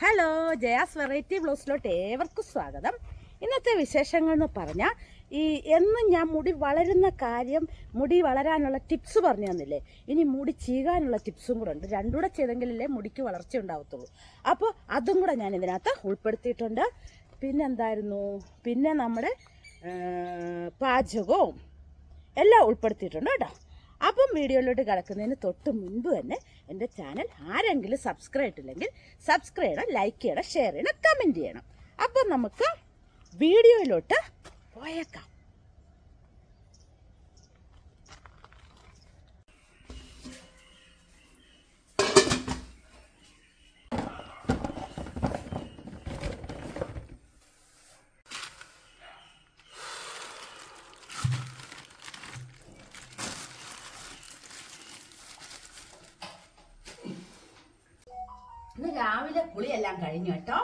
Hello Jaya's variety ബ്ലൗസിലോട്ട് ഏവർക്കും സ്വാഗതം. ഇന്നത്തെ വിശേഷങ്ങൾ എന്ന് പറഞ്ഞാൽ ഈ എന്നും ഞാൻ മുടി വളരുന്ന കാര്യം മുടി വളരാനുള്ള ടിപ്സ് പറഞ്ഞു തന്നില്ലേ? ഇനി മുടി ചീകാനുള്ള ടിപ്സും കൂടെ ഉണ്ട്. രണ്ടും കൂടെ ചെയ്തെങ്കിലല്ലേ മുടിക്ക് വളർച്ച ഉണ്ടാവത്തുള്ളൂ. അപ്പോൾ അതും കൂടെ ഞാൻ ഇതിനകത്ത് ഉൾപ്പെടുത്തിയിട്ടുണ്ട്. പിന്നെ എന്തായിരുന്നു പിന്നെ നമ്മുടെ പാചകവും എല്ലാം ഉൾപ്പെടുത്തിയിട്ടുണ്ട് കേട്ടോ. അപ്പം വീഡിയോയിലോട്ട് കിടക്കുന്നതിന് തൊട്ട് മുൻപ് തന്നെ എന്റെ ചാനൽ ആരെങ്കിലും സബ്സ്ക്രൈബ് ഇട്ടില്ലെങ്കിൽ സബ്സ്ക്രൈബ് ചെയ്യണം ലൈക്ക് ചെയ്യണം ഷെയർ ചെയ്യണം കമന്റ് ചെയ്യണം. അപ്പോൾ നമുക്ക് വീഡിയോയിലോട്ട് പോയേക്കാം ഇന്ന് രാവിലെ കുളിയെല്ലാം കഴിഞ്ഞു കേട്ടോ.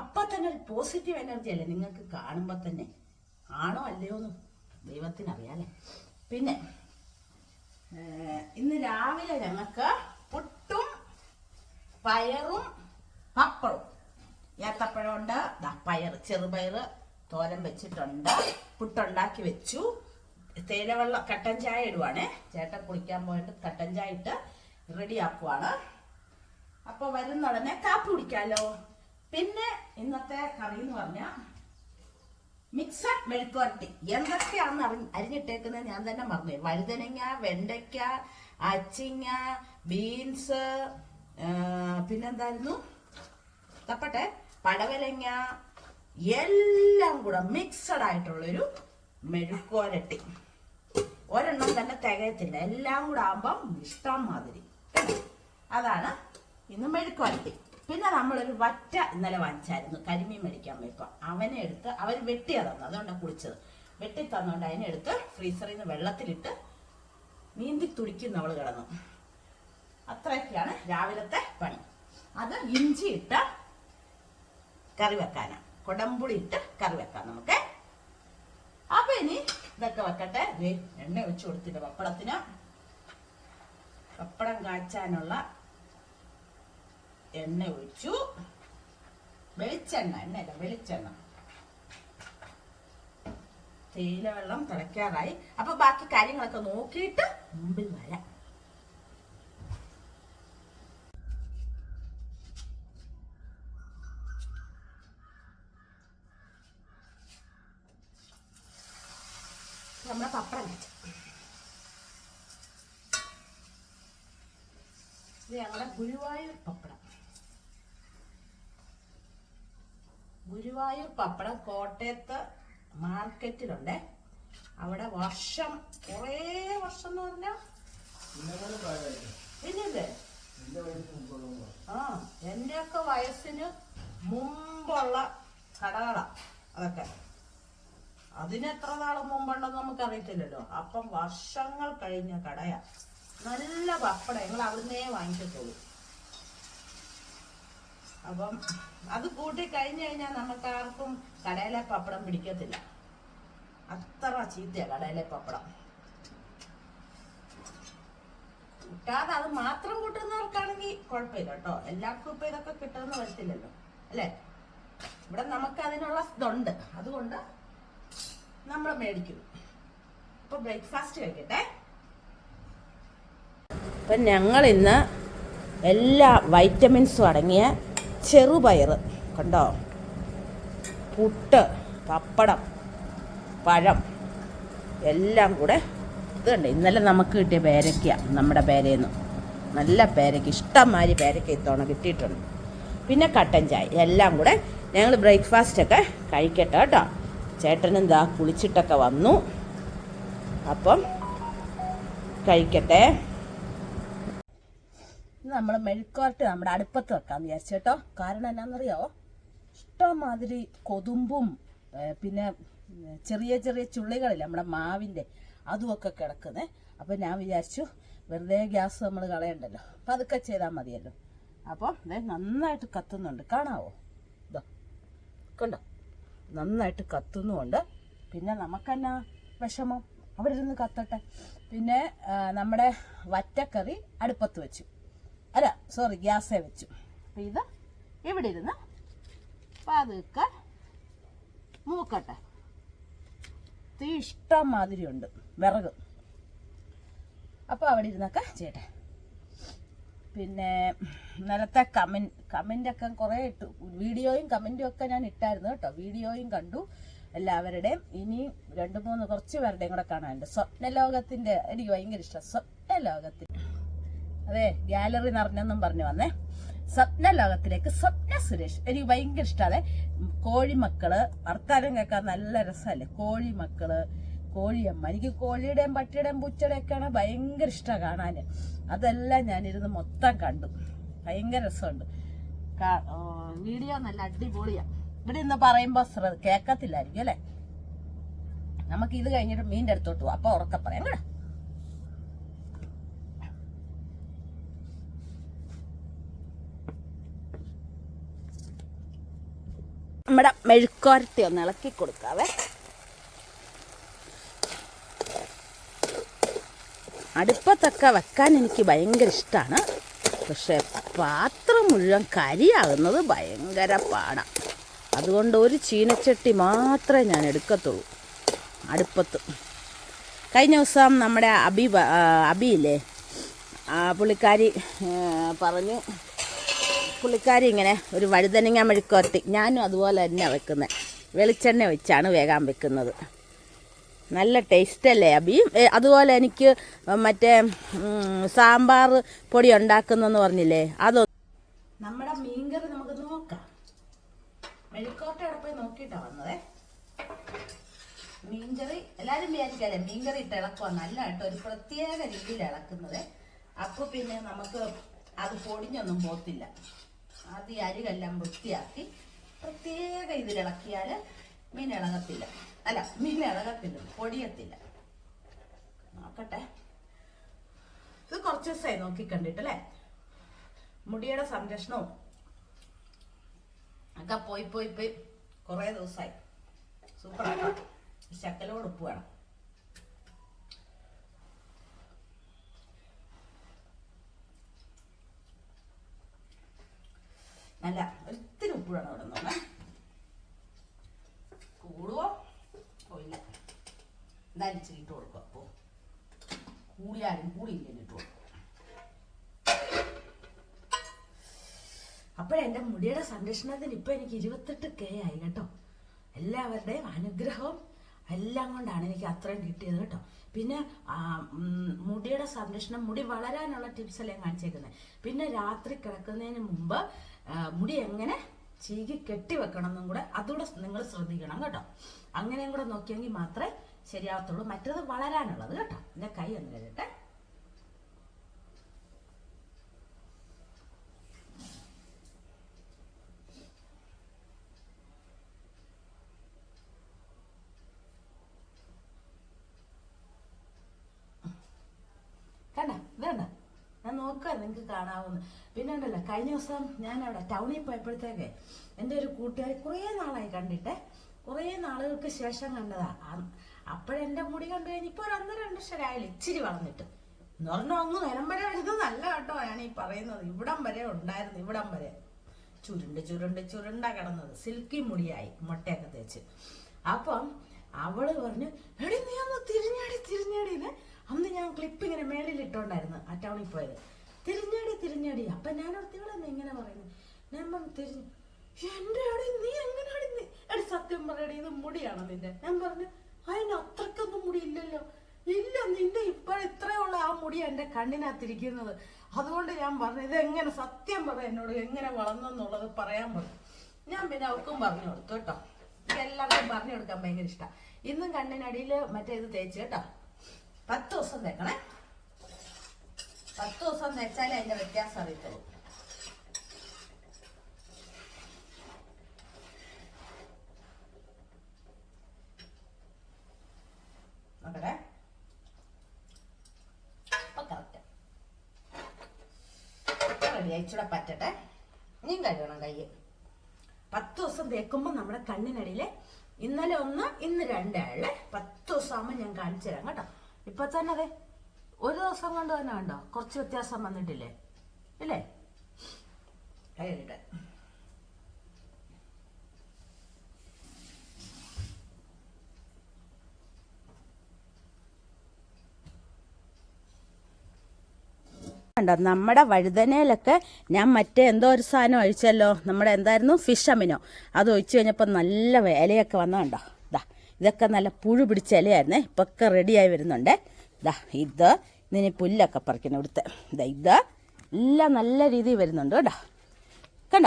അപ്പൊ തന്നെ ഒരു പോസിറ്റീവ് എനർജി അല്ലേ നിങ്ങൾക്ക് കാണുമ്പോ തന്നെ? ആണോ അല്ലയോ എന്ന് ദൈവത്തിനറിയാലേ. പിന്നെ ഇന്ന് രാവിലെ ഞങ്ങൾക്ക് പുട്ടും പയറും പപ്പടവും. ഏത്തപ്പഴമുണ്ട് ദാ പയർ ചെറുപയർ തോരൻ വെച്ചിട്ടുണ്ട്. പുട്ടുണ്ടാക്കി വെച്ചു. തേയിലവെള്ളം കട്ടൻ ചായ ഇടുവാണേ. ചേട്ടൻ കുളിക്കാൻ പോയിട്ട് കട്ടൻ ചായ ഇട്ട് റെഡി ആക്കുവാണ് അപ്പൊ വരുന്ന ഉടനെ കാപ്പി കുടിക്കാലോ. പിന്നെ ഇന്നത്തെ കറി എന്ന് പറഞ്ഞ മിക്സഡ് മെഴുക്കുവരട്ടി. എന്തൊക്കെയാണെന്ന് അറി അരിഞ്ഞിട്ടേക്കുന്നത് ഞാൻ തന്നെ മറന്നു വഴുതനങ്ങ വെണ്ടയ്ക്ക അച്ചിങ്ങ ബീൻസ് പിന്നെന്തായിരുന്നു? തപ്പട്ടെ പടവലങ്ങ എല്ലാം കൂടെ മിക്സഡ് ആയിട്ടുള്ളൊരു മെഴുക്കുവരട്ടി. ഒരെണ്ണം തന്നെ തികയത്തില്ല. എല്ലാം കൂടെ ആകുമ്പം ഇഷ്ടം മാതിരി. അതാണ് ഇന്ന് മെഴുക്കുവരട്ടി പിന്നെ നമ്മളൊരു വറ്റ ഇന്നലെ വാങ്ങിച്ചായിരുന്നു. കരിമീൻ മേടിക്കാൻ പോയപ്പോ. അവനെ എടുത്ത് അവർ വെട്ടിയാ തന്നു. അതുകൊണ്ടാണ് കുളിച്ചത്. വെട്ടി തന്നുകൊണ്ട് അതിനെ എടുത്ത് ഫ്രീസറിൽ നിന്ന് വെള്ളത്തിലിട്ട് നീന്തി തുടിക്കും നമ്മൾ കിടന്നു. അത്രയൊക്കെയാണ് രാവിലത്തെ പണി. അത് ഇഞ്ചി ഇട്ട് കറി വെക്കാനാണ് കൊടമ്പുളി ഇട്ട് കറി വെക്കാം നമുക്ക്. അപ്പൊ ഇനി ഇതൊക്കെ വെക്കട്ടെ. എണ്ണ ഒഴിച്ചു കൊടുത്തിട്ട് പപ്പടത്തിന്. പപ്പടം കാച്ചാനുള്ള എണ്ണ ഒഴിച്ചു. വെളിച്ചെണ്ണ എണ്ണയല്ല വെളിച്ചെണ്ണ. തേയില വെള്ളം തിളയ്ക്കാറായി. അപ്പൊ ബാക്കി കാര്യങ്ങളൊക്കെ നോക്കിയിട്ട് മുമ്പിൽ വരാം. നമ്മുടെ പപ്പടം ഇത് ഞങ്ങളുടെ ഗുരുവായൂർ പപ്പടം. ഗുരുവായൂർ പപ്പടം കോട്ടയത്ത് മാർക്കറ്റിലുണ്ട്. അവിടെ വർഷം കുറേ വർഷം എന്ന് പറഞ്ഞാൽ പിന്നില്ലേ ആ എന്റെയൊക്കെ വയസ്സിന് മുമ്പുള്ള കടകളാ അതൊക്കെ. അതിനെത്ര നാൾ മുമ്പുണ്ടെന്ന് നമുക്ക് അറിയത്തില്ലല്ലോ അപ്പം വർഷങ്ങൾ കഴിഞ്ഞ കടയാ. നല്ല പപ്പടം. ഞങ്ങൾ അവിടുന്നേ വാങ്ങിക്കത്തുള്ളൂ. അപ്പം അത് കൂട്ടി കഴിഞ്ഞു കഴിഞ്ഞാൽ നമുക്ക് ആർക്കും കടയിലെ പപ്പടം പിടിക്കത്തില്ല. അത്ര ചീത്തയാണ് കടയിലെ പപ്പടം. കിട്ടാതെ അത് മാത്രം കൂട്ടുന്നവർക്കാണെങ്കിൽ കുഴപ്പമില്ല കേട്ടോ. എല്ലാവർക്കും ഇപ്പൊ ഇതൊക്കെ കിട്ടുമെന്ന് വരത്തില്ലല്ലോ. അല്ലേ? ഇവിടെ നമുക്ക് അതിനുള്ള ഇതുണ്ട്. അതുകൊണ്ട് നമ്മൾ മേടിക്കുന്നു ഇപ്പൊ ബ്രേക്ക്ഫാസ്റ്റ് കഴിക്കട്ടെ. അപ്പം ഞങ്ങൾ ഇന്ന് എല്ലാ വൈറ്റമിൻസും അടങ്ങിയ ചെറുപയർ കണ്ടോ? പുട്ട് പപ്പടം പഴം എല്ലാം കൂടെ ഇത് കണ്ടോ? ഇന്നലെ നമുക്ക് കിട്ടിയ പേരയ്ക്ക നമ്മുടെ പേരേന്ന്. നല്ല പേരയ്ക്ക ഇഷ്ടംമാതിരി പേരയ്ക്ക ഇത്തവണ കിട്ടിയിട്ടുണ്ട്. പിന്നെ കട്ടൻ ചായ എല്ലാം കൂടെ ഞങ്ങൾ ബ്രേക്ക്ഫാസ്റ്റൊക്കെ കഴിക്കട്ടെ കേട്ടോ. ചേട്ടനും ദാ കുളിച്ചിട്ടൊക്കെ വന്നു. അപ്പം കഴിക്കട്ടെ. നമ്മൾ മെഴുക്കുവരട്ട് നമ്മുടെ അടുപ്പത്ത് വെക്കാന്ന് വിചാരിച്ചു കേട്ടോ. കാരണം എന്നാന്നറിയോ ഇഷ്ടമാതിരി കൊതുമ്പും പിന്നെ ചെറിയ ചെറിയ ചുള്ളികളില്ല നമ്മുടെ മാവിന്റെ അതുമൊക്കെ കിടക്കുന്നേ. അപ്പം ഞാൻ വിചാരിച്ചു വെറുതെ ഗ്യാസ് നമ്മൾ കളയണ്ടല്ലോ. അപ്പം അതൊക്കെ ചെയ്താൽ മതിയല്ലോ. അപ്പോൾ ദേ നന്നായിട്ട് കത്തുന്നുണ്ട്. കാണാവോ? ഇതോ കണ്ടോ? നന്നായിട്ട് കത്തുന്നുമുണ്ട്. പിന്നെ നമുക്കെന്നാ വിഷമം? അവിടെ ഇരുന്ന് കത്തട്ടെ. പിന്നെ നമ്മുടെ വറ്റക്കറി അടുപ്പത്ത് വെച്ചു. അല്ല സോറി ഗ്യാസേ വെച്ചു. അപ്പം ഇത് ഇവിടെ ഇരുന്ന് പതുക്കെ മൂക്കട്ടെ. തീ ഇഷ്ടം മാതിരി ഉണ്ട് വിറക്. അപ്പോൾ അവിടെ ഇരുന്നൊക്കെ ചെയ്യട്ടെ. പിന്നെ നേരത്തെ കമന്റ് കമന്റൊക്കെ കുറേ ഇട്ടു. വീഡിയോയും കമന്റും ഒക്കെ ഞാൻ ഇട്ടായിരുന്നു കേട്ടോ. വീഡിയോയും കണ്ടു. എല്ലാവരുടെയും ഇനി രണ്ട് മൂന്ന് കുറച്ച് പേരുടെയും കൂടെ കാണാനുണ്ട്. സ്വപ്നലോകത്തിന്റെ എനിക്ക് ഭയങ്കര ഇഷ്ടം. സ്വപ്നലോകത്തിന്റെ അതെ ഗാലറി നിറഞ്ഞെന്നും പറഞ്ഞു വന്നേ. സ്വപ്ന ലോകത്തിലേക്ക് സ്വപ്ന സുരേഷ്. എനിക്ക് ഭയങ്കര ഇഷ്ടമാണ് കോഴിമക്കൾ വർത്താനം കേൾക്കാൻ നല്ല രസമല്ലേ? കോഴിമക്കൾ കോഴിയമ്മ. എനിക്ക് കോഴിയുടെയും പട്ടിയുടെയും പൂച്ചയുടെയും ഒക്കെയാണ് ഭയങ്കര ഇഷ്ടമാണ് കാണാൻ അതെല്ലാം ഞാനിരുന്ന് മൊത്തം കണ്ടു. ഭയങ്കര രസമുണ്ട്. വീഡിയോ നല്ല അടിപൊളിയാ. ഇവിടെ ഇന്ന് പറയുമ്പോ കേക്കത്തില്ലായിരിക്കും അല്ലേ? നമുക്ക് ഇത് കഴിഞ്ഞിട്ട് മീന്റെ അടുത്തോട്ട് പോവാം. അപ്പൊ ഉറക്കെ പറയാം കേട്ടോ. നമ്മുടെ മെഴുക്കുരട്ടി ഒന്ന് ഇളക്കി കൊടുക്കാവേ. അടുപ്പത്തൊക്കെ വെക്കാൻ എനിക്ക് ഭയങ്കര ഇഷ്ടമാണ് പക്ഷെ പാത്രം മുഴുവൻ കരിയാകുന്നത് ഭയങ്കര പാടാണ് അതുകൊണ്ട് ഒരു ചീനച്ചട്ടി മാത്രമേ ഞാൻ എടുക്കത്തുള്ളൂ. അടുപ്പത്ത്. കഴിഞ്ഞ ദിവസം നമ്മുടെ അബി അബിയില്ലേ പുള്ളിക്കാരി പറഞ്ഞു പുള്ളിക്കാരി ഇങ്ങനെ ഒരു വഴുതനങ്ങ മെഴുക്കുവരട്ടി ഞാനും അതുപോലെ തന്നെ വെക്കുന്നത് വെളിച്ചെണ്ണ വെച്ചാണ് വേഗം വെക്കുന്നത്. നല്ല ടേസ്റ്റ് അല്ലേ അബി അതുപോലെ എനിക്ക് മറ്റേ സാമ്പാർ പൊടി ഉണ്ടാക്കുന്നെന്ന് പറഞ്ഞില്ലേ? അതോ നമ്മുടെ മീൻകറി നമുക്ക് നോക്കാം. മെഴുക്കോട്ട അവിടെ പോയി നോക്കിയിട്ടാ വന്നതേ. മീൻകറി എല്ലാവരും വിചാരിക്കാല്ലേ മീൻകറി ഇട്ട് ഇളക്കുക നല്ല കേട്ടോ. ഒരു പ്രത്യേക രീതിയിൽ ഇളക്കുന്നത്. അപ്പോൾ പിന്നെ നമുക്ക് അത് പൊടിഞ്ഞൊന്നും പോത്തില്ല ആദ്യം അരികെല്ലാം വൃത്തിയാക്കി പ്രത്യേക ഇതിൽ ഇളക്കിയാൽ മീൻ ഇളകത്തില്ല. അല്ല മീൻ ഇളകത്തില്ല പൊടിയത്തില്ല. നോക്കട്ടെ. ഇത് കുറച്ച് ദിവസമായി നോക്കി കണ്ടിട്ടല്ലേ മുടിയുടെ സംരക്ഷണവും ഒക്കെ പോയി പോയി പോയി കുറേ ദിവസമായി. സൂപ്പറാണ് ശക്കലോട് ഉപ്പ് വേണം. നല്ല ഒത്തിരി ഉപ്പ് വേണം ഇവിടെ നിന്ന് കൂടുവോ? ഓ ഇല്ല എന്തായാലും ഇട്ട് അപ്പോ അപ്പോൾ കൂടിയാലും കൂടിയില്ലെങ്കിൽ ഇട്ട് കൊടുക്കും. അപ്പോഴെന്റെ മുടിയുടെ സംരക്ഷണത്തിന് ഇപ്പം എനിക്ക് ഇരുപത്തെട്ട് കെ ആയി കേട്ടോ. എല്ലാവരുടെയും അനുഗ്രഹവും എല്ലാം കൊണ്ടാണ് എനിക്ക് അത്രയും കിട്ടിയത് കേട്ടോ. പിന്നെ മുടിയുടെ സംരക്ഷണം മുടി വളരാനുള്ള ടിപ്സ് എല്ലാം കാണിച്ചേക്കുന്നത് പിന്നെ രാത്രി കിടക്കുന്നതിന് മുമ്പ് മുടി എങ്ങനെ ചീകി കെട്ടി വെക്കണം എന്നും കൂടെ അതുകൂടെ നിങ്ങൾ ശ്രദ്ധിക്കണം കേട്ടോ. അങ്ങനെയും കൂടെ നോക്കിയെങ്കിൽ മാത്രമേ ശരിയാവത്തുള്ളൂ. മറ്റേത് വളരാനുള്ളത് കേട്ടോ. എന്റെ കൈ ഒന്ന് കഴിയട്ടെ കണ്ട ഇതണ്ട ഞാൻ നോക്കുക നിങ്ങൾക്ക് കാണാവുന്ന. പിന്നെ ഉണ്ടല്ലോ കഴിഞ്ഞ ദിവസം ഞാൻ അവിടെ ടൗണിൽ പോയപ്പോഴത്തേക്ക് എന്റെ ഒരു കൂട്ടുകാരി കുറേ നാളായി കണ്ടിട്ട് കുറേ നാളുകൾക്ക് ശേഷം കണ്ടതാണ് അപ്പോഴെന്റെ മുടി കണ്ടു കഴിഞ്ഞപ്പോൾ ഒരു ഒന്നര രണ്ട് വർഷമായാലും ഇച്ചിരി വളർന്നിട്ട്. എന്ന് പറഞ്ഞാൽ ഒന്ന് നിലം വരെ നല്ല കേട്ടോ ഞാൻ ഈ പറയുന്നത്. ഇവിടം വരെ ഉണ്ടായിരുന്നു ഇവിടം വരെ. ചുരുണ്ട് ചുരുണ്ട് ചുരുണ്ട കിടന്നത്. സിൽക്കി മുടിയായി മുട്ടയൊക്കെ തേച്ച്. അപ്പം അവൾ പറഞ്ഞു എടി നീ ഒന്ന് തിരിഞ്ഞാടി തിരിഞ്ഞാടിന്ന് അന്ന് ഞാൻ ക്ലിപ്പ് ഇങ്ങനെ മേളിൽ ഇട്ടോണ്ടായിരുന്നു ആ ടൗണിൽ പോയത്. തിരിഞ്ഞാടി തിരിഞ്ഞടി. അപ്പൊ ഞാൻ ഓർത്തികളെന്ന് ഇങ്ങനെ പറയുന്നു? ഞാൻ തിരിഞ്ഞു എന്റെ അവിടെ നീ എങ്ങനെ നീ? എടി സത്യം പറയടി ഇത് മുടിയാണ് നിന്റെ. ഞാൻ പറഞ്ഞു അതിന് അത്രക്കൊന്നും മുടി ഇല്ലല്ലോ ഇല്ല നിന്റെ ഇപ്പൊ ഇത്രയുള്ള ആ മുടി എന്റെ കണ്ണിനകത്തിരിക്കുന്നത്. അതുകൊണ്ട് ഞാൻ പറഞ്ഞു ഇത് എങ്ങനെ സത്യം പറ എന്നോട് എങ്ങനെ വളർന്നെന്നുള്ളത് പറയാൻ പറഞ്ഞു ഞാൻ പിന്നെ അവർക്കും പറഞ്ഞു കൊടുത്തു കേട്ടോ. എല്ലാവർക്കും പറഞ്ഞു കൊടുക്കാൻ ഭയങ്കര ഇഷ്ടം. ഇന്നും കണ്ണിനടിയിൽ മറ്റേ ഇത് തേച്ച് കേട്ടോ. പത്ത് ദിവസം തേക്കണേ. പത്ത് ദിവസം വെച്ചാലേ അതിന്റെ വ്യത്യാസം അറിയത്തുള്ളൂ. നോക്കട്ടെ. പറ്റട്ടെ. ഇനിയും കഴുകണം കയ്യ് പത്ത് ദിവസം തേക്കുമ്പോൾ നമ്മുടെ കണ്ണിനടിയിൽ ഇന്നലെ ഒന്ന് ഇന്ന് രണ്ടാളെ പത്ത് ദിവസം ആകുമ്പോൾ ഞാൻ കാണിച്ചു തരാം കേട്ടോ. ഇപ്പൊ തന്നെ അതെ. ഒരു ദിവസം കൊണ്ട് തന്നെ ഉണ്ടോ കുറച്ച് വ്യത്യാസം വന്നിട്ടില്ലേ? ഇല്ലേ? കണ്ടോ നമ്മുടെ വഴുതനയിലൊക്കെ ഞാൻ മറ്റേ എന്തോ ഒരു സാധനം ഒഴിച്ചല്ലോ. നമ്മുടെ എന്തായിരുന്നു? Fish amino. അത് ഒഴിച്ചു കഴിഞ്ഞപ്പോൾ നല്ല ഇലയൊക്കെ വന്നതുണ്ടോ ഇതാ ഇതൊക്കെ നല്ല പുഴു പിടിച്ച ഇലയായിരുന്നേ. ഇപ്പൊക്കെ റെഡിയായി വരുന്നുണ്ടേ. ഇതാ ഇത് ഇതിന് പുല്ലൊക്കെ പറിക്കണം ഇവിടുത്തെ. ഇതാ ഇത് എല്ലാം നല്ല രീതിയിൽ വരുന്നുണ്ട് കേട്ടോ. കണ്ട?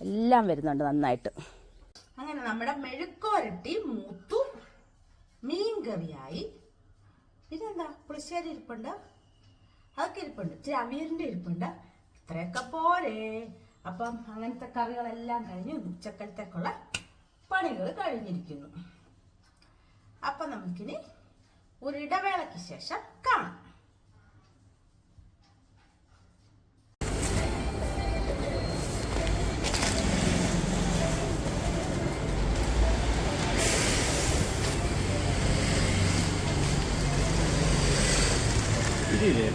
എല്ലാം വരുന്നുണ്ട് നന്നായിട്ട്. അങ്ങനെ നമ്മുടെ മെഴുക്കോരട്ടി മൂത്തു മീൻ കറിയായി. ഇതെന്താ പുളിശ്ശേരി ഇരിപ്പുണ്ട്. അതൊക്കെ ഇരിപ്പുണ്ട്. ഇച്ചിരി അവിയലിന്റെ ഇരിപ്പുണ്ട്. ഇത്രയൊക്കെ പോരെ. അപ്പം അങ്ങനത്തെ കറികളെല്ലാം കഴിഞ്ഞ് ഉച്ചക്കലത്തേക്കുള്ള പണികൾ കഴിഞ്ഞിരിക്കുന്നു. അപ്പം നമുക്കിനി ഒരു ഇടവേളയ്ക്ക് ശേഷം കാണാം.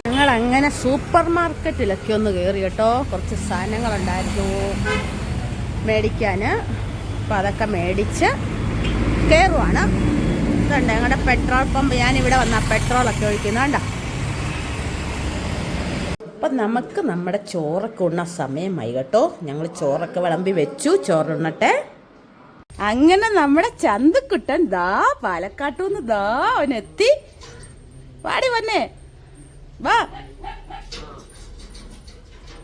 ഞങ്ങൾ അങ്ങനെ സൂപ്പർ മാർക്കറ്റിലൊക്കെ ഒന്ന് കയറി കേട്ടോ. കുറച്ച് സാധനങ്ങളുണ്ടായിരുന്നു മേടിക്കാൻ അപ്പോൾ അതൊക്കെ മേടിച്ച് കയറുവാണ് ഇതുണ്ട്. ഞങ്ങളുടെ പെട്രോൾ പമ്പ് ഞാൻ ഇവിടെ വന്ന പെട്രോളൊക്കെ ഒഴിക്കുന്നുണ്ട അപ്പം നമുക്ക് നമ്മുടെ ചോറൊക്കെ ഉണ്ണ സമയമായി കേട്ടോ. ഞങ്ങൾ ചോറൊക്കെ വിളമ്പി വെച്ചു. ചോറുണ്ണട്ടെ അങ്ങനെ നമ്മുടെ ചന്തക്കുട്ടൻ ദാ പാലക്കാട്ടൂന്ന് ദാ അവനെത്തി. വാടി വന്നേ. വാ.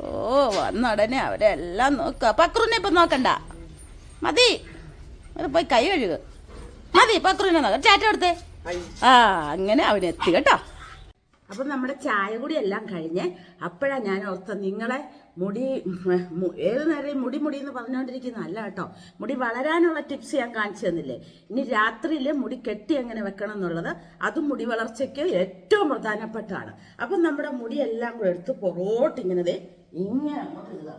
ഓ വന്ന ഉടനെ അവരെല്ലാം നോക്കുക പക്രുവിനെ ഇപ്പൊ നോക്കണ്ട. മതി. അത് പോയി കൈ കഴുകുക മതി പക്രുവിനെ ചാറ്റ കൊടുത്തേ ആ അങ്ങനെ അവനെത്തി കേട്ടോ. അപ്പം നമ്മുടെ ചായ കൂടി എല്ലാം കഴിഞ്ഞ് അപ്പോഴാ ഞാൻ ഓർത്ത നിങ്ങളെ മുടി ഏത് നേരം മുടി മുടി എന്ന് പറഞ്ഞുകൊണ്ടിരിക്കുന്ന അല്ല കേട്ടോ. മുടി വളരാനുള്ള ടിപ്സ് ഞാൻ കാണിച്ചു തന്നില്ലേ? ഇനി രാത്രിയിൽ മുടി കെട്ടി എങ്ങനെ വെക്കണം എന്നുള്ളത് അതും മുടി വളർച്ചയ്ക്ക് ഏറ്റവും പ്രധാനപ്പെട്ടതാണ്. അപ്പം നമ്മുടെ മുടി എല്ലാം കൂടെ എടുത്ത് പൊറോട്ട് ഇങ്ങനെ ഇങ്ങനെ അങ്ങോട്ട് ഇടുക.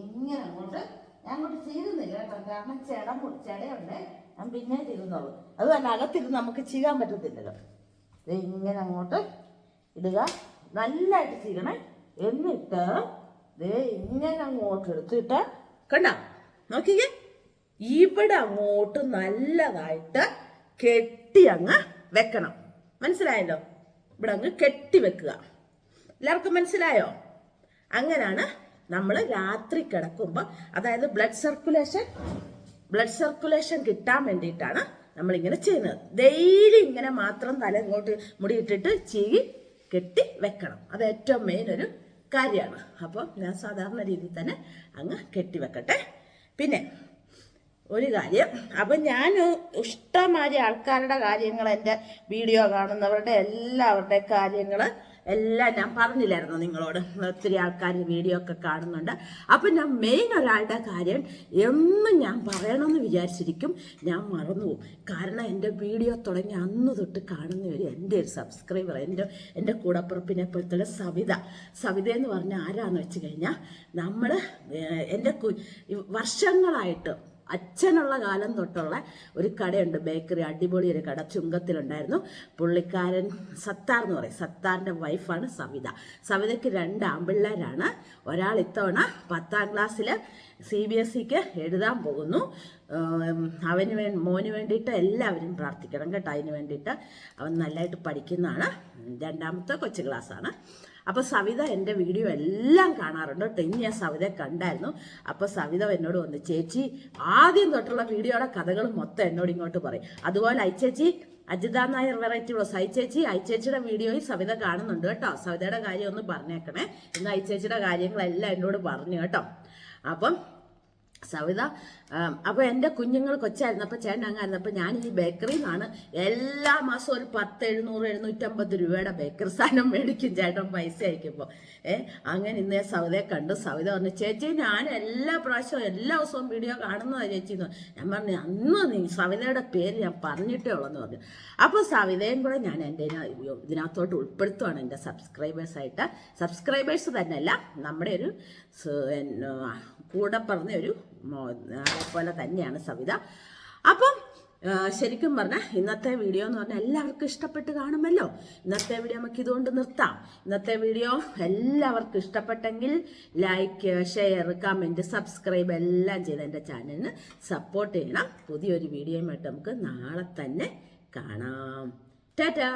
ഇങ്ങനെ അങ്ങോട്ട്. ഞാൻ അങ്ങോട്ട് ചെയ്യുന്നില്ല കേട്ടോ. കാരണം ചെട ചെടയുണ്ട്. ഞാൻ പിന്നെ തിരുന്നോളൂ. അത് തന്നെ അകത്തിരുന്ന് നമുക്ക് ചെയ്യാൻ പറ്റത്തില്ലല്ലോ. ഇങ്ങനെ അങ്ങോട്ട് ഇടുക. നല്ലതായിട്ട് ചെയ്യണേ. എന്നിട്ട് ദേ ഇങ്ങനെ അങ്ങോട്ട് എടുത്തിട്ട് കണ്ട? നോക്കിക്കേ. ഇവിടെ അങ്ങോട്ട് നല്ലതായിട്ട് കെട്ടി അങ്ങ് വെക്കണം. മനസ്സിലായല്ലോ? ഇവിടെ അങ്ങ് കെട്ടി വെക്കുക. എല്ലാവർക്കും മനസ്സിലായോ? അങ്ങനെയാണ് നമ്മൾ രാത്രി കിടക്കുമ്പോൾ അതായത് ബ്ലഡ് സർക്കുലേഷൻ ബ്ലഡ് സർക്കുലേഷൻ കിട്ടാൻ വേണ്ടിയിട്ടാണ് നമ്മളിങ്ങനെ ചെയ്യുന്നത്. ഡെയിലി ഇങ്ങനെ മാത്രം തല ഇങ്ങോട്ട് മുടിയിട്ടിട്ട് ചീകി കെട്ടി വെക്കണം. അത് ഏറ്റവും മെയിൻ ഒരു കാര്യമാണ്. അപ്പോൾ ഞാൻ സാധാരണ രീതിയിൽ തന്നെ അങ്ങ് കെട്ടി വെക്കട്ടെ. പിന്നെ ഒരു കാര്യം അപ്പം ഞാൻ ഇഷ്ടമാതിരി ആൾക്കാരുടെ കാര്യങ്ങൾ എന്റെ വീഡിയോ കാണുന്നവരുടെ എല്ലാവരുടെ കാര്യങ്ങൾ എല്ലാം ഞാൻ പറഞ്ഞില്ലായിരുന്നു നിങ്ങളോട്. ഒത്തിരി ആൾക്കാർ വീഡിയോ ഒക്കെ കാണുന്നുണ്ട്. അപ്പം ഞാൻ മെയിൻ ഒരാളുടെ കാര്യം എന്നും ഞാൻ പറയണമെന്ന് വിചാരിച്ചിരിക്കും. ഞാൻ മറന്നുപോകും കാരണം എന്റെ വീഡിയോ തുടങ്ങി അന്ന് തൊട്ട് കാണുന്നവർ എന്റെ ഒരു സബ്സ്ക്രൈബർ എന്റെ എന്റെ കൂടപ്പുറപ്പിനെ പോലത്തെ സവിത. സവിത എന്ന് പറഞ്ഞാൽ ആരാന്ന് വെച്ച് കഴിഞ്ഞാൽ നമ്മൾ എന്റെ വർഷങ്ങളായിട്ട് അച്ഛനുള്ള കാലം തൊട്ടുള്ള ഒരു കടയുണ്ട് ബേക്കറി അടിപൊളി ഒരു കട ചുങ്കത്തിലുണ്ടായിരുന്നു. പുള്ളിക്കാരൻ സത്താർ എന്ന് പറയും. സത്താറിന്റെ വൈഫാണ് സവിത. സവിതയ്ക്ക് രണ്ട് ആമ്പിള്ളേരാണ് ഒരാൾ ഇത്തവണ പത്താം ക്ലാസ്സിൽ സി ബി എസ് സിക്ക് എഴുതാൻ പോകുന്നു. അവന് വേ മോന് വേണ്ടിയിട്ട് എല്ലാവരും പ്രാർത്ഥിക്കണം കേട്ടോ. അതിന് വേണ്ടിയിട്ട് അവൻ നല്ലതായിട്ട് പഠിക്കുന്നതാണ്. രണ്ടാമത്തെ കൊച്ചു ക്ലാസ്സാണ് അപ്പോൾ സവിത എന്റെ വീഡിയോ എല്ലാം കാണാറുണ്ട്. കേട്ടോ ഇന്ന് ഞാൻ സവിതയെ കണ്ടായിരുന്നു. അപ്പോൾ സവിത എന്നോട് വന്നു ചേച്ചി ആദ്യം തൊട്ടുള്ള വീഡിയോയുടെ കഥകൾ മൊത്തം എന്നോട് ഇങ്ങോട്ട് പറയും. അതുപോലെ അയച്ചേച്ചി അജിത നായർ വെറൈറ്റി ബ്ലോസ് അയച്ചേച്ചി അയച്ചേച്ചിയുടെ വീഡിയോയിൽ സവിത കാണുന്നുണ്ട് കേട്ടോ. സവിതയുടെ കാര്യം ഒന്ന് പറഞ്ഞേക്കണേ. ഇന്ന് അയച്ചേച്ചിയുടെ കാര്യങ്ങളെല്ലാം എന്നോട് പറഞ്ഞു കേട്ടോ. അപ്പം സവിത അപ്പോൾ എന്റെ കുഞ്ഞുങ്ങൾ കൊച്ചായിരുന്നു. അപ്പോൾ ചേട്ടൻ അങ്ങായിരുന്നപ്പോൾ ഞാൻ ഈ ബേക്കറിയിൽ നിന്നാണ് എല്ലാ മാസവും ഒരു പത്ത് എഴുന്നൂറ് എഴുന്നൂറ്റമ്പത് രൂപയുടെ ബേക്കറി സാധനം മേടിക്കും ചേട്ടൻ പൈസ അയക്കുമ്പോൾ ഏ അങ്ങനെ ഇന്ന് സവിതയെ കണ്ടു. സവിത പറഞ്ഞു ചേച്ചി ഞാൻ എല്ലാ പ്രാവശ്യവും എല്ലാ ദിവസവും വീഡിയോ കാണുന്നതാണ് ചേച്ചി എന്ന് ഞാൻ പറഞ്ഞു അന്ന് നീ സവിതയുടെ പേര് ഞാൻ പറഞ്ഞിട്ടേ ഉള്ളെന്ന് പറഞ്ഞു. അപ്പോൾ സവിതയും കൂടെ ഞാൻ എന്റെ ഇതിന- ഇതിനകത്തോട്ട് ഉൾപ്പെടുത്തുവാണ് എന്റെ സബ്സ്ക്രൈബേഴ്സായിട്ട് സബ്സ്ക്രൈബേഴ്സ് തന്നെയല്ല നമ്മുടെ ഒരു കൂടെ പറഞ്ഞ ഒരു മോ- ആളെ പോലെ തന്നെയാണ് സവിത. അപ്പം ശരിക്കും പറഞ്ഞാൽ ഇന്നത്തെ വീഡിയോ എന്ന് പറഞ്ഞാൽ എല്ലാവർക്കും ഇഷ്ടപ്പെട്ട് കാണുമല്ലോ. ഇന്നത്തെ വീഡിയോ നമുക്ക് ഇതുകൊണ്ട് നിർത്താം. ഇന്നത്തെ വീഡിയോ എല്ലാവർക്കും ഇഷ്ടപ്പെട്ടെങ്കിൽ ലൈക്ക് ഷെയർ കമന്റ് സബ്സ്ക്രൈബ് എല്ലാം ചെയ്ത് എന്റെ ചാനലിന് സപ്പോർട്ട് ചെയ്യണം. പുതിയൊരു വീഡിയോയുമായിട്ട് നമുക്ക് നാളെ തന്നെ കാണാം. ടാറ്റാ!